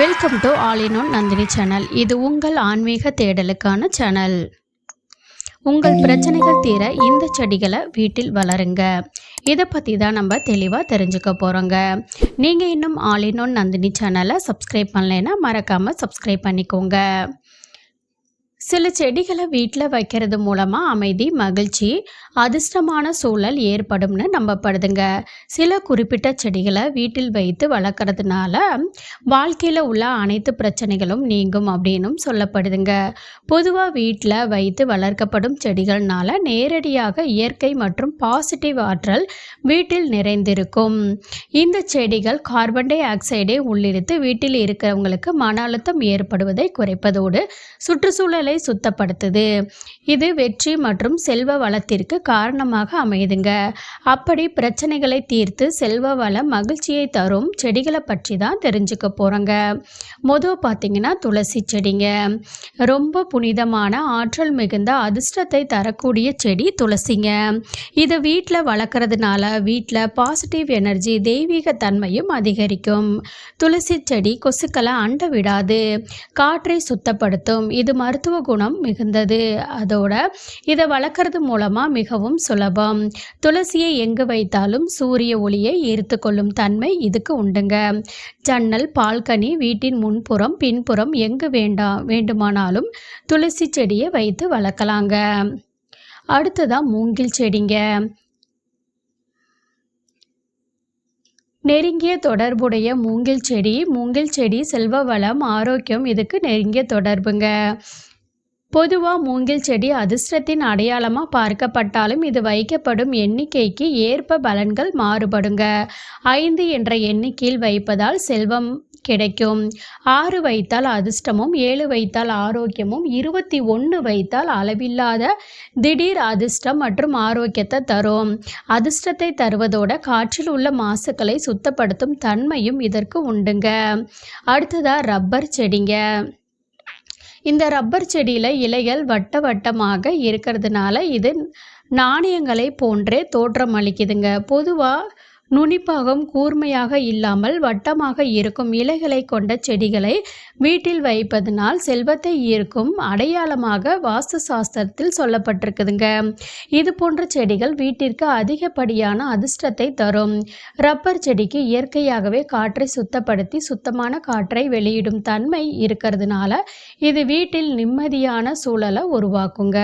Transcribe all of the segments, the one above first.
Welcome to all in one Nandini channel இது உங்கள் ஆன்மீக தேடலுக்கான சேனல் உங்கள் பிரச்சனைகள் தீர இந்த செடிகளை வீட்டில் வளருங்க. இதை பற்றி தான் நம்ம தெளிவாக தெரிஞ்சுக்க போகிறோங்க நீங்கள் இன்னும் ஆல் இன் ஒன் நந்தினி சேனலை சப்ஸ்கிரைப் பண்ணலைன்னா மறக்காமல் சப்ஸ்கிரைப் பண்ணிக்கோங்க. சில செடிகளை வீட்டில் வைக்கிறது மூலமாக அமைதி மகிழ்ச்சி அதிர்ஷ்டமான சூழல் ஏற்படும்னு நம்பப்படுதுங்க. சில குறிப்பிட்ட செடிகளை வீட்டில் வைத்து வளர்க்குறதுனால வாழ்க்கையில் உள்ள அனைத்து பிரச்சனைகளும் நீங்கும் அப்படின்னும் சொல்லப்படுதுங்க. பொதுவாக வீட்டில் வைத்து வளர்க்கப்படும் செடிகள்னால நேரடியாக இயற்கை மற்றும் பாசிட்டிவ் ஆற்றல் வீட்டில் நிறைந்திருக்கும். இந்த செடிகள் கார்பன் டை ஆக்சைடை உள்ளிழுத்து வீட்டில் இருக்கிறவங்களுக்கு மன அழுத்தம் ஏற்படுவதை குறைப்பதோடு சுற்றுச்சூழலை சுத்தப்படுத்துது. இது வெற்றி மற்றும் செல்வ வளத்திற்கு காரணமாக அமையுதுங்க. அப்படி பிரச்சனைகளை தீர்த்து செல்வ வள மகிழ்ச்சியை தரும் செடிகளை பற்றி தான் தெரிஞ்சுக்க போகிறோங்க மொதல் பார்த்தீங்கன்னா துளசி செடிங்க. ரொம்ப புனிதமான ஆற்றல் மிகுந்த அதிர்ஷ்டத்தை தரக்கூடிய செடி துளசிங்க. இதை வீட்டில் வளர்க்குறதுனால வீட்டில் பாசிட்டிவ் எனர்ஜி தெய்வீக தன்மையும் அதிகரிக்கும். துளசி செடி கொசுக்களை அண்ட விடாது. காற்றை சுத்தப்படுத்தும். இது மருத்துவ குணம் மிகுந்தது. அதோட இதை வளர்க்குறது மூலமாக மிகவும் சுலபம். துளசியை எங்கு வைத்தாலும் சூரிய ஒளியை ஈர்த்து கொள்ளும் தன்மை இதுக்கு உண்டுங்க. ஜன்னல் பால்கனி வீட்டின் முன்புறம் பின்புறம் எங்கு வேண்டாம் வேண்டுமானாலும் துளசி செடியை வைத்து வளர்க்கலாங்க. அடுத்ததான் மூங்கில் செடிங்க. நெருங்கிய தொடர்புடைய மூங்கில் செடி மூங்கில் செடி செல்வ வளம் ஆரோக்கியம் இதுக்கு நெருங்கிய தொடர்புங்க. பொதுவாக மூங்கில் செடி அதிர்ஷ்டத்தின் அடையாளமாக பார்க்கப்பட்டாலும் இது வைக்கப்படும் எண்ணிக்கைக்கு ஏற்ப பலன்கள் மாறுபடுங்க. ஐந்து என்ற எண்ணிக்கையில் வைப்பதால் செல்வம் கிடைக்கும். ஆறு வைத்தால் அதிர்ஷ்டமும் ஏழு வைத்தால் ஆரோக்கியமும் இருபத்தி ஒன்று வைத்தால் அளவில்லாத திடீர் அதிர்ஷ்டம் மற்றும் ஆரோக்கியத்தை தரும். அதிர்ஷ்டத்தை தருவதோட காற்றில் உள்ள மாசுக்களை சுத்தப்படுத்தும் தன்மையும் இதற்கு உண்டுங்க. அடுத்ததாக ரப்பர் செடிங்க. இந்த ரப்பர் செடியில் இலைகள் வட்ட வட்டமாக இருக்கிறதுனால இது நாணயங்களை போன்றே தோற்றம் அளிக்குதுங்க. பொதுவாக நுனிப்பாகம் கூர்மையாக இல்லாமல் வட்டமாக இருக்கும் இலைகளை கொண்ட செடிகளை வீட்டில் வைப்பதனால் செல்வத்தை ஈர்க்கும் அடையாளமாக வாஸ்து சாஸ்திரத்தில் சொல்லப்பட்டிருக்குதுங்க. இது போன்ற செடிகள் வீட்டிற்கு அதிகப்படியான அதிர்ஷ்டத்தை தரும். ரப்பர் செடிக்கு இயற்கையாகவே காற்றை சுத்தப்படுத்தி சுத்தமான காற்றை வெளியிடும் தன்மை இருக்கிறதுனால இது வீட்டில் நிம்மதியான சூழலை உருவாக்குங்க.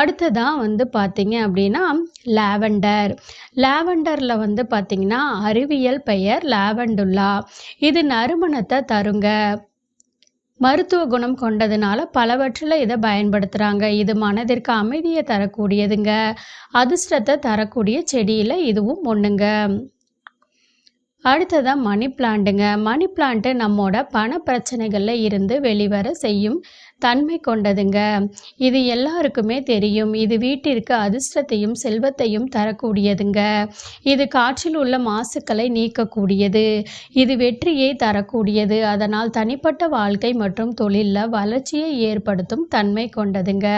அடுத்ததான் வந்து பார்த்தீங்க அப்படின்னா லாவெண்டர். லாவெண்டரில் வந்து பார்த்திங்கன்னா அறிவியல் பெயர் லாவெண்டுல்லா. இது நறுமணத்தை தருங்க. மருத்துவ குணம் கொண்டதுனால பலவற்றில் இதை பயன்படுத்துகிறாங்க இது மனதிற்கு அமைதியை தரக்கூடியதுங்க. அதிர்ஷ்டத்தை தரக்கூடிய செடியில் இதுவும் ஒன்றுங்க அடுத்ததாக மணி பிளான்ட்டுங்க மணி பிளான்ட்டு நம்மோட பண பிரச்சனைகளில் இருந்து வெளிவர செய்யும் தன்மை கொண்டதுங்க. இது எல்லாருக்குமே தெரியும். இது வீட்டிற்கு அதிர்ஷ்டத்தையும் செல்வத்தையும் தரக்கூடியதுங்க. இது காற்றில் உள்ள மாசுக்களை நீக்கக்கூடியது. இது வெற்றியை தரக்கூடியது. அதனால் தனிப்பட்ட வாழ்க்கை மற்றும் தொழிலில் வளர்ச்சியை ஏற்படுத்தும் தன்மை கொண்டதுங்க.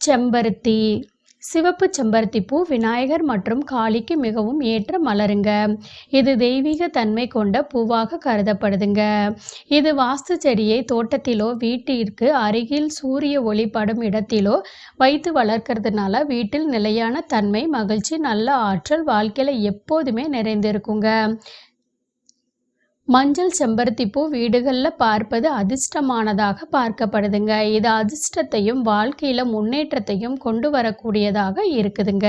செம்பருத்தி சிவப்பு செம்பருத்தி பூ விநாயகர் மற்றும் காளிக்கு மிகவும் ஏற்ற மலருங்க. இது தெய்வீக தன்மை கொண்ட பூவாக கருதப்படுதுங்க. இது வாஸ்து செடியை தோட்டத்திலோ வீட்டிற்கு அருகில் சூரிய ஒளி படும் இடத்திலோ வைத்து வளர்க்கறதுனால வீட்டில் நிலையான தன்மை மகிழ்ச்சி நல்ல ஆற்றல் வாழ்க்கையில் எப்போதுமே நிறைந்திருக்குங்க. மஞ்சள் செம்பருத்திப்பூ வீடுகளில் பார்ப்பது அதிர்ஷ்டமானதாக பார்க்கப்படுதுங்க. இது அதிர்ஷ்டத்தையும் வாழ்க்கையில் முன்னேற்றத்தையும் கொண்டு வரக்கூடியதாக இருக்குதுங்க.